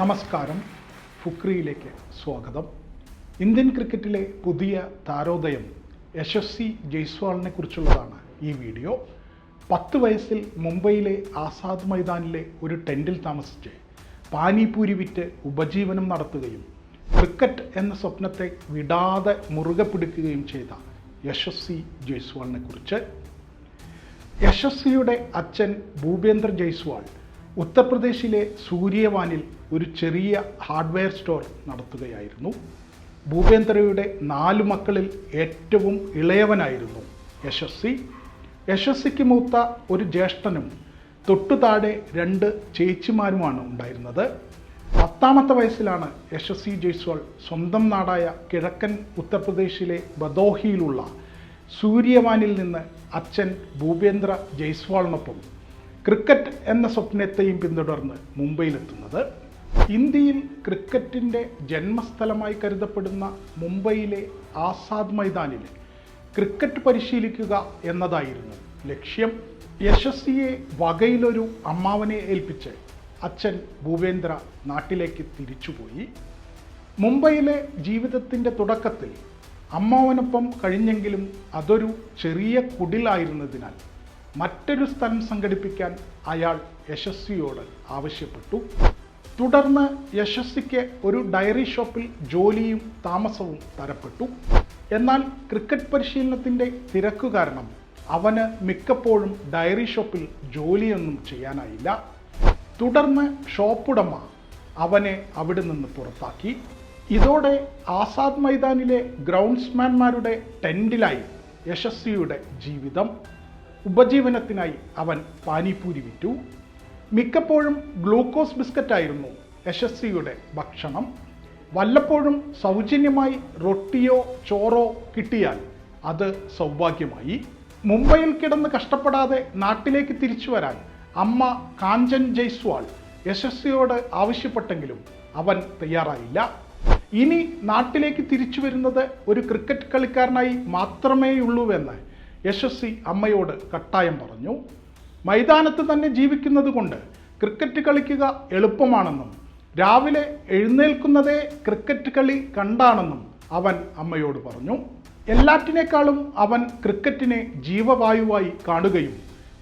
നമസ്കാരം. ഫുക്രിയിലേക്ക് സ്വാഗതം. ഇന്ത്യൻ ക്രിക്കറ്റിലെ പുതിയ താരോദയം യശസ്വി ജയ്സ്വാളിനെ കുറിച്ചുള്ളതാണ് ഈ വീഡിയോ. പത്ത് വയസ്സിൽ മുംബൈയിലെ ആസാദ് മൈതാനിലെ ഒരു ടെന്റിൽ താമസിച്ച് പാനിപൂരി വിറ്റ് ഉപജീവനം നടത്തുകയും ക്രിക്കറ്റ് എന്ന സ്വപ്നത്തെ വിടാതെ മുറുകെ പിടിക്കുകയും ചെയ്ത യശസ്വി ജയ്സ്വാളിനെ കുറിച്ച്. യശസ്വിയുടെ അച്ഛൻ ഭൂപേന്ദ്ര ജയ്സ്വാൾ ഉത്തർപ്രദേശിലെ സൂര്യവാനിൽ ഒരു ചെറിയ ഹാർഡ്വെയർ സ്റ്റോർ നടത്തുകയായിരുന്നു. ഭൂപേന്ദ്രയുടെ നാല് മക്കളിൽ ഏറ്റവും ഇളയവനായിരുന്നു യശസ്വി. യശസ്വിക്ക് മൂത്ത ഒരു ജ്യേഷ്ഠനും തൊട്ടു താഴെ രണ്ട് ചേച്ചിമാരുമാണ് ഉണ്ടായിരുന്നത്. പത്താമത്തെ വയസ്സിലാണ് യശസ്വി ജയ്സ്വാൾ സ്വന്തം നാടായ കിഴക്കൻ ഉത്തർപ്രദേശിലെ ബദോഹിയിലുള്ള സൂര്യവാനിൽ നിന്ന് അച്ഛൻ ഭൂപേന്ദ്ര ജയ്സ്വാളിനൊപ്പം ക്രിക്കറ്റ് എന്ന സ്വപ്നത്തെയും പിന്തുടർന്ന് മുംബൈയിലെത്തുന്നത്. ഇന്ത്യയിൽ ക്രിക്കറ്റിന്റെ ജന്മസ്ഥലമായി കരുതപ്പെടുന്ന മുംബൈയിലെ ആസാദ് മൈതാനിൽ ക്രിക്കറ്റ് പരിശീലിക്കുക എന്നതായിരുന്നു ലക്ഷ്യം. യശസ്വിയെ വകയിലൊരു അമ്മാവനെ ഏൽപ്പിച്ച് അച്ഛൻ ഭൂപേന്ദ്ര നാട്ടിലേക്ക് തിരിച്ചുപോയി. മുംബൈയിലെ ജീവിതത്തിന്റെ തുടക്കത്തിൽ അമ്മാവനൊപ്പം കഴിഞ്ഞെങ്കിലും അതൊരു ചെറിയ കുടിലായിരുന്നതിനാൽ മറ്റൊരു സ്ഥലം സംഘടിപ്പിക്കാൻ അയാൾ യശസ്വിയോട് ആവശ്യപ്പെട്ടു. തുടർന്ന് യശസ്വിക്ക് ഒരു ഡയറി ഷോപ്പിൽ ജോലിയും താമസവും തരപ്പെട്ടു. എന്നാൽ ക്രിക്കറ്റ് പരിശീലനത്തിന്റെ തിരക്ക് കാരണം അവന് മിക്കപ്പോഴും ഡയറി ഷോപ്പിൽ ജോലിയൊന്നും ചെയ്യാനായില്ല. തുടർന്ന് ഷോപ്പുടമ അവനെ അവിടെ നിന്ന് പുറത്താക്കി. ഇതോടെ ആസാദ് മൈതാനിലെ ഗ്രൗണ്ട്സ്മാൻമാരുടെ ടെൻഡിലായി യശസ്വിയുടെ ജീവിതം. ഉപജീവനത്തിനായി അവൻ പാനിപ്പൂരി വിറ്റു. മിക്കപ്പോഴും ഗ്ലൂക്കോസ് ബിസ്ക്കറ്റ് ആയിരുന്നു യശസ്വിയുടെ ഭക്ഷണം. വല്ലപ്പോഴും സൗജന്യമായി റൊട്ടിയോ ചോറോ കിട്ടിയാൽ അത് സൗഭാഗ്യമായി. മുംബൈയിൽ കിടന്ന് കഷ്ടപ്പെടാതെ നാട്ടിലേക്ക് തിരിച്ചു വരാൻ അമ്മ കാഞ്ചൻ ജയ്സ്വാൾ യശസ്വിയോട് ആവശ്യപ്പെട്ടെങ്കിലും അവൻ തയ്യാറായില്ല. ഇനി നാട്ടിലേക്ക് തിരിച്ചു വരുന്നത് ഒരു ക്രിക്കറ്റ് കളിക്കാരനായി മാത്രമേയുള്ളൂവെന്ന് യശസ്വി അമ്മയോട് കട്ടായം പറഞ്ഞു. മൈതാനത്ത് തന്നെ ജീവിക്കുന്നത് കൊണ്ട് ക്രിക്കറ്റ് കളിക്കുക എളുപ്പമാണെന്നും രാവിലെ എഴുന്നേൽക്കുന്നതേ ക്രിക്കറ്റ് കളി കണ്ടാണെന്നും അവൻ അമ്മയോട് പറഞ്ഞു. എല്ലാറ്റിനേക്കാളും അവൻ ക്രിക്കറ്റിനെ ജീവവായുവായി കാണുകയും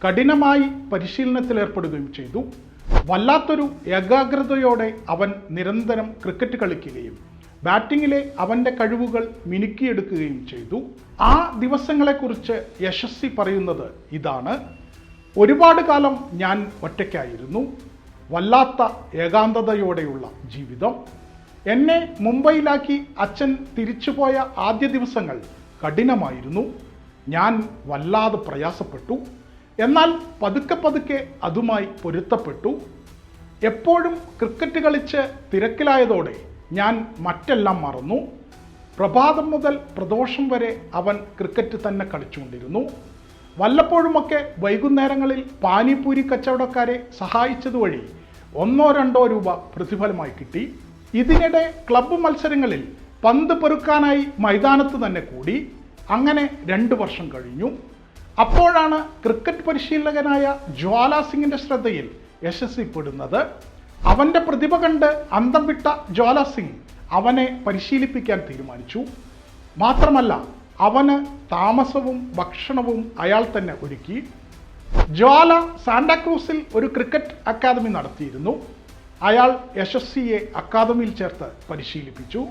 കഠിനമായി പരിശീലനത്തിലേർപ്പെടുകയും ചെയ്തു. വല്ലാത്തൊരു ഏകാഗ്രതയോടെ അവൻ നിരന്തരം ക്രിക്കറ്റ് കളിക്കുകയും ബാറ്റിങ്ങിലെ അവന്റെ കഴിവുകൾ മിനുക്കിയെടുക്കുകയും ചെയ്തു. ആ ദിവസങ്ങളെക്കുറിച്ച് യശസ്വി പറയുന്നത് ഇതാണ്. ഒരുപാട് കാലം ഞാൻ ഒറ്റയ്ക്കായിരുന്നു. വല്ലാത്ത ഏകാന്തതയോടെയുള്ള ജീവിതം. എന്നെ മുംബൈയിലാക്കി അച്ഛൻ തിരിച്ചുപോയ ആദ്യ ദിവസങ്ങൾ കഠിനമായിരുന്നു. ഞാൻ വല്ലാതെ പ്രയാസപ്പെട്ടു. എന്നാൽ പതുക്കെ പതുക്കെ അതുമായി പൊരുത്തപ്പെട്ടു. എപ്പോഴും ക്രിക്കറ്റ് കളിച്ച് തിരക്കിലായതോടെ ഞാൻ മറ്റെല്ലാം മറന്നു. പ്രഭാതം മുതൽ പ്രദോഷം വരെ അവൻ ക്രിക്കറ്റ് തന്നെ കളിച്ചുകൊണ്ടിരുന്നു. വല്ലപ്പോഴുമൊക്കെ വൈകുന്നേരങ്ങളിൽ പാനിപൂരി കച്ചവടക്കാരെ സഹായിച്ചതുവഴി ഒന്നോ രണ്ടോ രൂപ പ്രതിഫലമായി കിട്ടി. ഇതിനിടെ ക്ലബ്ബ് മത്സരങ്ങളിൽ പന്ത് പെറുക്കാനായി മൈതാനത്ത് തന്നെ കൂടി. അങ്ങനെ രണ്ട് വർഷം കഴിഞ്ഞു. അപ്പോഴാണ് ക്രിക്കറ്റ് പരിശീലകനായ ജ്വാല സിംഗിന്റെ ശ്രദ്ധയിൽ യശസ്വിപ്പെടുന്നത് അവന്റെ പ്രതിഭ കണ്ട് അന്തം വിട്ട ജ്വാല സിംഗ് അവനെ പരിശീലിപ്പിക്കാൻ തീരുമാനിച്ചു. മാത്രമല്ല അവന് താമസവും ഭക്ഷണവും അയാൾ തന്നെ ഒരുക്കി. ജ്വാല സാന്റാക്രൂസിൽ ഒരു ക്രിക്കറ്റ് അക്കാദമി നടത്തിയിരുന്നു. അയാൾ യശസ്വിയെ അക്കാദമിയിൽ ചേർത്ത് പരിശീലിപ്പിച്ചു.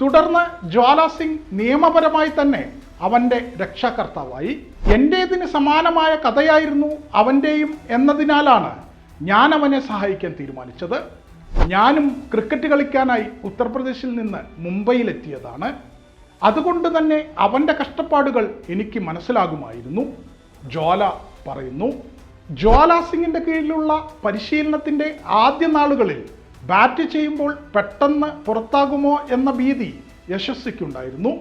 തുടർന്ന് ജ്വാല സിംഗ് നിയമപരമായി തന്നെ അവന്റെ രക്ഷാകർത്താവായി. എന്റേതിന് സമാനമായ കഥയായിരുന്നു അവന്റെയും എന്നതിനാലാണ് ഞാൻ അവനെ സഹായിക്കാൻ തീരുമാനിച്ചത്. ഞാനും ക്രിക്കറ്റ് കളിക്കാനായി ഉത്തർപ്രദേശിൽ നിന്ന് മുംബൈയിലെത്തിയതാണ്. അതുകൊണ്ട് തന്നെ അവന്റെ കഷ്ടപ്പാടുകൾ എനിക്ക് മനസ്സിലാകുമായിരുന്നു. ജ്വാല പറയുന്നു ജ്വാല സിംഗിന്റെ കീഴിലുള്ള പരിശീലനത്തിന്റെ ആദ്യ നാളുകളിൽ ബാറ്റ് ചെയ്യുമ്പോൾ പെട്ടെന്ന് പുറത്താകുമോ എന്ന ഭീതി യശസ്വിക്കുണ്ടായിരുന്നു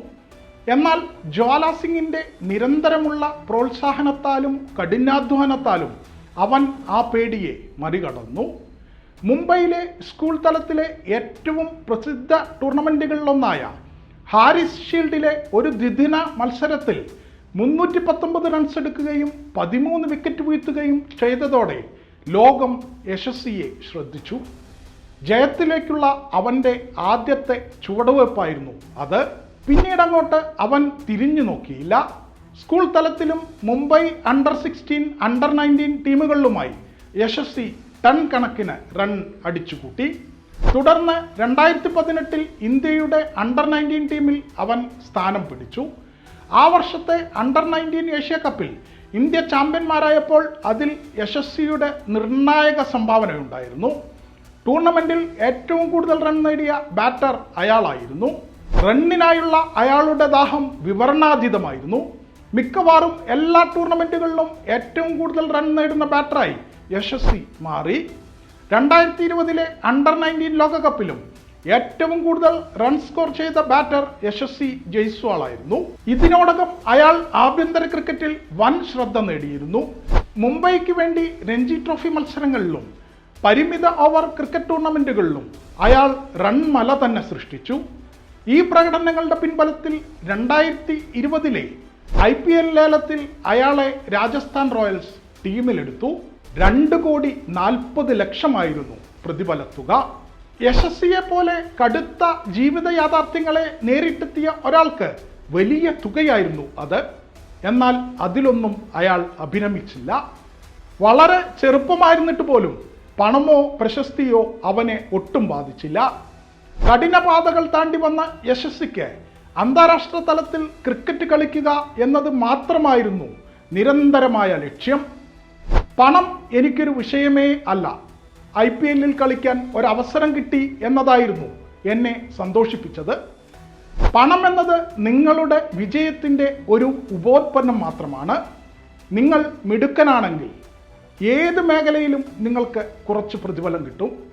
എന്നാൽ ജ്വാല സിംഗിന്റെ നിരന്തരമുള്ള പ്രോത്സാഹനത്താലും കഠിനാധ്വാനത്താലും അവൻ ആ പേടിയെ മറികടന്നു. മുംബൈയിലെ സ്കൂൾ തലത്തിലെ ഏറ്റവും പ്രസിദ്ധ ടൂർണമെന്റുകളിലൊന്നായ ഹാരിസ് ഷീൽഡിലെ ഒരു ദ്വിദിന മത്സരത്തിൽ മുന്നൂറ്റി പത്തൊമ്പത് റൺസ് എടുക്കുകയും പതിമൂന്ന് വിക്കറ്റ് വീഴ്ത്തുകയും ചെയ്തതോടെ ലോകം യശസ്വിയെ ശ്രദ്ധിച്ചു. ജയത്തിലേക്കുള്ള അവന്റെ ആദ്യത്തെ ചുവടുവയ്പ്പായിരുന്നു അത്. പിന്നീട് അങ്ങോട്ട് അവൻ തിരിഞ്ഞു നോക്കിയില്ല. സ്കൂൾ തലത്തിലും Mumbai under sixteen under nineteen ടീമുകളിലുമായി Yashasvi ton കണക്കിന് റൺ അടിച്ചുകൂട്ടി. തുടർന്ന് രണ്ടായിരത്തി പതിനെട്ടിൽ ഇന്ത്യയുടെ അണ്ടർ നയന്റീൻ ടീമിൽ അവൻ സ്ഥാനം പിടിച്ചു. ആ വർഷത്തെ അണ്ടർ നയന്റീൻ ഏഷ്യ കപ്പിൽ ഇന്ത്യ ചാമ്പ്യന്മാരായപ്പോൾ അതിൽ യശസ്വിയുടെ നിർണായക സംഭാവനയുണ്ടായിരുന്നു. ടൂർണമെന്റിൽ ഏറ്റവും കൂടുതൽ റൺ നേടിയ ബാറ്റർ അയാളായിരുന്നു. റണ്ണിനായുള്ള അയാളുടെ ദാഹം വിവരണാതീതമായിരുന്നു. മിക്കവാറും എല്ലാ ടൂർണമെന്റുകളിലും ഏറ്റവും കൂടുതൽ റൺ നേടുന്ന ബാറ്ററായി യശസ്വി മാറി. രണ്ടായിരത്തി ഇരുപതിലെ അണ്ടർ നയന്റീൻ ലോകകപ്പിലും ഏറ്റവും കൂടുതൽ റൺ സ്കോർ ചെയ്ത ബാറ്റർ യശസ്വി ജയ്സ്വാൾ ആയിരുന്നു ഇതിനോടകം അയാൾ ആഭ്യന്തര ക്രിക്കറ്റിൽ വൻ ശ്രദ്ധ നേടിയിരുന്നു. മുംബൈക്ക് വേണ്ടി രഞ്ജി ട്രോഫി മത്സരങ്ങളിലും പരിമിത ഓവർ ക്രിക്കറ്റ് ടൂർണമെന്റുകളിലും അയാൾ റൺ മല തന്നെ സൃഷ്ടിച്ചു. ഈ പ്രകടനങ്ങളുടെ പിൻബലത്തിൽ രണ്ടായിരത്തി ഇരുപതിലെ ഐ പി എൽ ലേലത്തിൽ അയാളെ രാജസ്ഥാൻ റോയൽസ് ടീമിലെടുത്തു. രണ്ട് കോടി നാൽപ്പത് ലക്ഷമായിരുന്നു പ്രതിഫല തുക. യശസ്വിയെ പോലെ കടുത്ത ജീവിത യാഥാർത്ഥ്യങ്ങളെ നേരിട്ടെത്തിയ ഒരാൾക്ക് വലിയ തുകയായിരുന്നു അത്. എന്നാൽ അതിലൊന്നും അയാൾ അഭിനമിച്ചില്ല. വളരെ ചെറുപ്പമായിരുന്നിട്ട് പോലും പണമോ പ്രശസ്തിയോ അവനെ ഒട്ടും ബാധിച്ചില്ല. കഠിനപാതകൾ താണ്ടി വന്ന യശസ്വിക്ക് അന്താരാഷ്ട്ര തലത്തിൽ ക്രിക്കറ്റ് കളിക്കുക എന്നത് മാത്രമായിരുന്നു നിരന്തരമായ ലക്ഷ്യം. പണം എനിക്കൊരു വിഷയമേ അല്ല. ഐ പി എല്ലിൽ കളിക്കാൻ ഒരവസരം കിട്ടി എന്നതായിരുന്നു എന്നെ സന്തോഷിപ്പിച്ചത്. പണം എന്നത് നിങ്ങളുടെ വിജയത്തിന്റെ ഒരു ഉപോത്പന്നം മാത്രമാണ്. നിങ്ങൾ മിടുക്കനാണെങ്കിൽ ഏത് മേഖലയിലും നിങ്ങൾക്ക് കുറച്ച് പ്രതിഫലം കിട്ടും.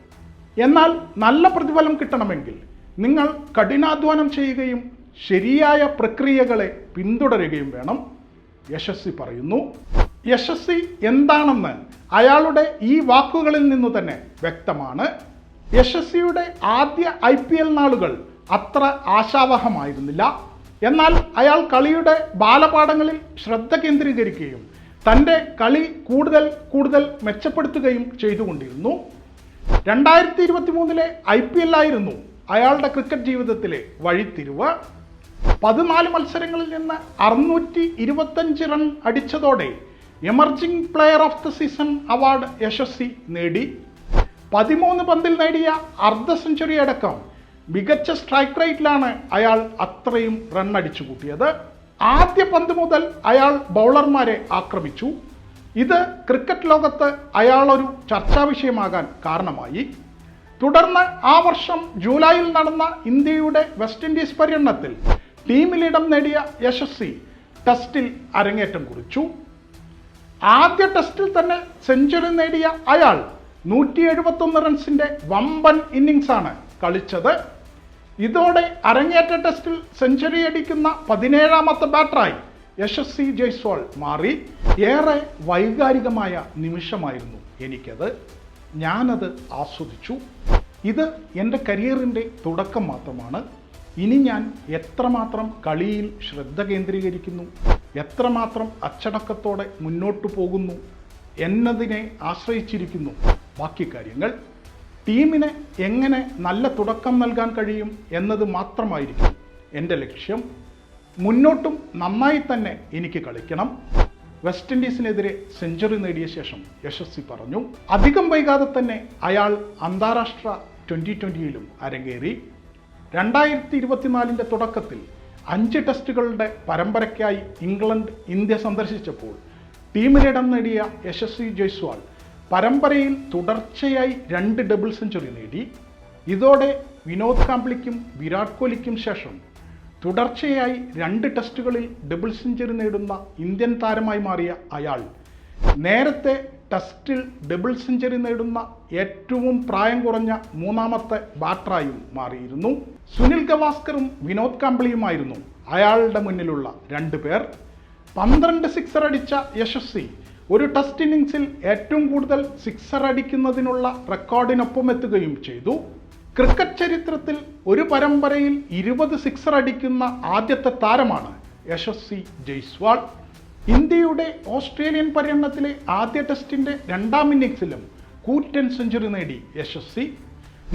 എന്നാൽ നല്ല പ്രതിഫലം കിട്ടണമെങ്കിൽ നിങ്ങൾ കഠിനാധ്വാനം ചെയ്യുകയും ശരിയായ പ്രക്രിയകളെ പിന്തുടരുകയും വേണം. യശസ്വി പറയുന്നു. യശസ്വി എന്താണെന്ന് അയാളുടെ ഈ വാക്കുകളിൽ നിന്ന് തന്നെ വ്യക്തമാണ്. യശസ്വിയുടെ ആദ്യ ഐ പി എൽ നാളുകൾ അത്ര ആശാവഹമായിരുന്നില്ല. എന്നാൽ അയാൾ കളിയുടെ ബാലപാഠങ്ങളിൽ ശ്രദ്ധ കേന്ദ്രീകരിക്കുകയും തന്റെ കളി കൂടുതൽ കൂടുതൽ മെച്ചപ്പെടുത്തുകയും ചെയ്തുകൊണ്ടിരുന്നു. രണ്ടായിരത്തി ഇരുപത്തി മൂന്നിലെ ഐ പി എൽ ആയിരുന്നു അയാളുടെ ക്രിക്കറ്റ് ജീവിതത്തിലെ വഴിത്തിരിവ്. പതിനാല് മത്സരങ്ങളിൽ നിന്ന് അറുന്നൂറ്റി ഇരുപത്തഞ്ച് run അടിച്ചതോടെ emerging player of the season award Yashasvi നേടി. പതിമൂന്ന് പന്തിൽ നേടിയ അർദ്ധ സെഞ്ചുറി അടക്കം മികച്ച സ്ട്രൈക്ക് റേറ്റിലാണ് അയാൾ അത്രയും റൺ അടിച്ചു കൂട്ടിയത്. ആദ്യ പന്ത് മുതൽ അയാൾ ബൗളർമാരെ ആക്രമിച്ചു. ഇത് ക്രിക്കറ്റ് ലോകത്ത് അയാളൊരു ചർച്ചാ വിഷയമാകാൻ കാരണമായി. തുടർന്ന് ആ വർഷം ജൂലൈയിൽ നടന്ന ഇന്ത്യയുടെ വെസ്റ്റ് ഇൻഡീസ് പര്യടനത്തിൽ ടീമിലിടം നേടിയ യശസ്വി ടെസ്റ്റിൽ അരങ്ങേറ്റം കുറിച്ചു. ആദ്യ ടെസ്റ്റിൽ തന്നെ സെഞ്ചുറി നേടിയ അയാൾ നൂറ്റി എഴുപത്തൊന്ന് റൺസിന്റെ വമ്പൻ ആണ് കളിച്ചത്. ഇതോടെ അരങ്ങേറ്റ ടെസ്റ്റിൽ സെഞ്ചുറി അടിക്കുന്ന പതിനേഴാമത്തെ ബാറ്ററായി യശസ്വി ജയ്സ്വാൾ മാറി. ഏറെ വൈകാരികമായ നിമിഷമായിരുന്നു എനിക്കത്. ഞാനത് ആസ്വദിച്ചു. ഇത് എന്റെ കരിയറിന്റെ തുടക്കം മാത്രമാണ്. ഇനി ഞാൻ എത്രമാത്രം കളിയിൽ ശ്രദ്ധ കേന്ദ്രീകരിക്കുന്നു? എത്രമാത്രം അച്ചടക്കത്തോടെ മുന്നോട്ടു പോകുന്നു എന്നതിനെ ആശ്രയിച്ചിരിക്കുന്നു ബാക്കി കാര്യങ്ങൾ ടീമിന് എങ്ങനെ നല്ല തുടക്കം നൽകാൻ കഴിയും എന്നത് മാത്രമായിരിക്കും എന്റെ ലക്ഷ്യം. മുന്നോട്ടും നന്നായി തന്നെ എനിക്ക് കളിക്കണം. വെസ്റ്റ് ഇൻഡീസിനെതിരെ സെഞ്ചുറി നേടിയ ശേഷം യശസ്വി പറഞ്ഞു. അധികം വൈകാതെ തന്നെ അയാൾ അന്താരാഷ്ട്ര ട്വന്റി ട്വന്റിയിലും അരങ്ങേറി. രണ്ടായിരത്തി ഇരുപത്തിനാലിന്റെ തുടക്കത്തിൽ അഞ്ച് ടെസ്റ്റുകളുടെ പരമ്പരയ്ക്കായി ഇംഗ്ലണ്ട് ഇന്ത്യ സന്ദർശിച്ചപ്പോൾ ടീമിലിടം നേടിയ യശസ്വി ജയ്സ്വാൾ പരമ്പരയിൽ തുടർച്ചയായി രണ്ട് ഡബിൾ സെഞ്ചുറി നേടി. ഇതോടെ വിനോദ് കാംബ്ലിക്കും വിരാട് കോഹ്ലിക്കും ശേഷം തുടർച്ചയായി രണ്ട് ടെസ്റ്റുകളിൽ ഡബിൾ സെഞ്ചുറി നേടുന്ന ഇന്ത്യൻ താരമായി മാറിയ അയാൾ നേരത്തെ ടെസ്റ്റിൽ ഡബിൾ സെഞ്ചുറി നേടുന്ന ഏറ്റവും പ്രായം കുറഞ്ഞ മൂന്നാമത്തെ ബാറ്ററായും മാറിയിരുന്നു. സുനിൽ ഗവാസ്കറും വിനോദ് കാംബ്ലിയുമായിരുന്നു അയാളുടെ മുന്നിലുള്ള രണ്ട് പേർ. പന്ത്രണ്ട് സിക്സർ അടിച്ച യശസ്വി ഒരു ടെസ്റ്റ് ഇന്നിങ്സിൽ ഏറ്റവും കൂടുതൽ സിക്സർ അടിക്കുന്നതിനുള്ള റെക്കോർഡിനൊപ്പം എത്തുകയും ചെയ്തു. ക്രിക്കറ്റ് ചരിത്രത്തിൽ ഒരു പരമ്പരയിൽ ഇരുപത് സിക്സർ അടിക്കുന്ന ആദ്യത്തെ താരമാണ് യശസ്വി ജയ്സ്വാൾ. ഇന്ത്യയുടെ ഓസ്ട്രേലിയൻ പര്യടനത്തിലെ ആദ്യ ടെസ്റ്റിന്റെ രണ്ടാം ഇന്നിങ്സിലും കൂറ്റൻ സെഞ്ചുറി നേടി യശസ്വി.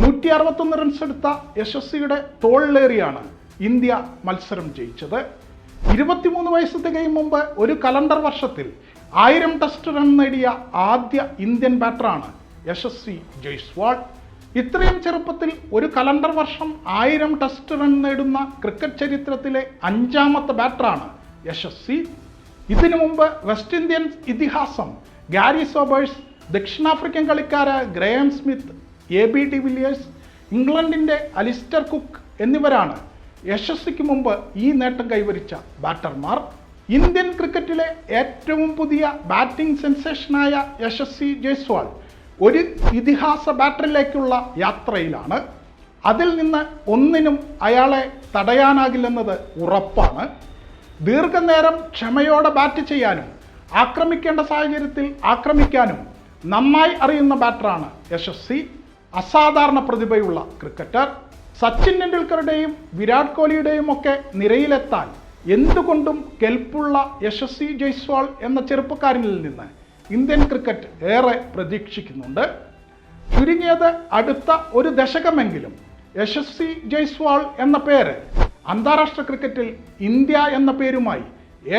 നൂറ്റി അറുപത്തൊന്ന് റൺസ് എടുത്ത യശസ്വിയുടെ തോളിലേറിയാണ് ഇന്ത്യ മത്സരം ജയിച്ചത്. ഇരുപത്തിമൂന്ന് വയസ്സ് തികയും മുമ്പ് ഒരു കലണ്ടർ വർഷത്തിൽ ആയിരം ടെസ്റ്റ് റൺ നേടിയ ആദ്യ ഇന്ത്യൻ ബാറ്ററാണ് യശസ്വി ജയ്സ്വാൾ. ഇത്രയും ചെറുപ്പത്തിൽ ഒരു കലണ്ടർ വർഷം ആയിരം ടെസ്റ്റ് റൺ നേടുന്ന ക്രിക്കറ്റ് ചരിത്രത്തിലെ അഞ്ചാമത്തെ ബാറ്ററാണ് യശസ്വി. ഇതിനു മുമ്പ് വെസ്റ്റ് ഇന്ത്യൻ ഇതിഹാസം ഗാരി സോബേഴ്സ് ദക്ഷിണാഫ്രിക്കൻ കളിക്കാരായ Graeme Smith A B de Villiers ഇംഗ്ലണ്ടിന്റെ അലിസ്റ്റർ കുക്ക് എന്നിവരാണ് യശസ്വിക്ക് മുമ്പ് ഈ നേട്ടം കൈവരിച്ച ബാറ്റർമാർ. ഇന്ത്യൻ ക്രിക്കറ്റിലെ ഏറ്റവും പുതിയ ബാറ്റിംഗ് സെൻസേഷനായ യശസ്വി ജയ്സ്വാൾ ഒരു ഇതിഹാസ ബാറ്ററിലേക്കുള്ള യാത്രയിലാണ്. അതിൽ നിന്ന് ഒന്നിനും അയാളെ തടയാനാകില്ലെന്നത് ഉറപ്പാണ്. ദീർഘനേരം ക്ഷമയോടെ ബാറ്റ് ചെയ്യാനും ആക്രമിക്കേണ്ട സാഹചര്യത്തിൽ ആക്രമിക്കാനും നന്നായി അറിയുന്ന ബാറ്ററാണ് യശസ്വി. അസാധാരണ പ്രതിഭയുള്ള ക്രിക്കറ്റർ സച്ചിൻ ടെണ്ടുൽക്കറുടെയും വിരാട് കോഹ്ലിയുടെയും ഒക്കെ നിരയിലെത്താൻ എന്തുകൊണ്ടും കെൽപ്പുള്ള യശസ്വി ജയ്സ്വാൾ എന്ന ചെറുപ്പക്കാരനിൽ നിന്ന് ഇന്ത്യൻ ക്രിക്കറ്റ് ഏറെ പ്രതീക്ഷിക്കുന്നുണ്ട്. ചുരുങ്ങിയത് അടുത്ത ഒരു ദശകമെങ്കിലും യശസ്വി ജയ്സ്വാൾ എന്ന പേര് അന്താരാഷ്ട്ര ക്രിക്കറ്റിൽ ഇന്ത്യ എന്ന പേരുമായി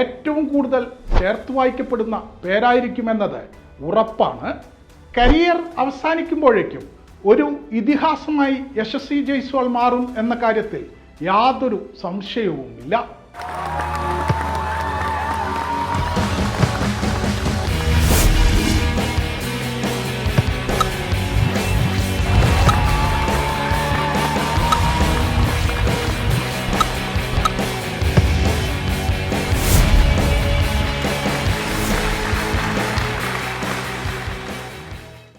ഏറ്റവും കൂടുതൽ ചേർത്ത് വായിക്കപ്പെടുന്ന പേരായിരിക്കുമെന്നത് ഉറപ്പാണ്. കരിയർ അവസാനിക്കുമ്പോഴേക്കും ഒരു ഇതിഹാസമായി യശസ്വി ജയ്സ്വാൾ മാറും എന്ന കാര്യത്തിൽ യാതൊരു സംശയവുമില്ല.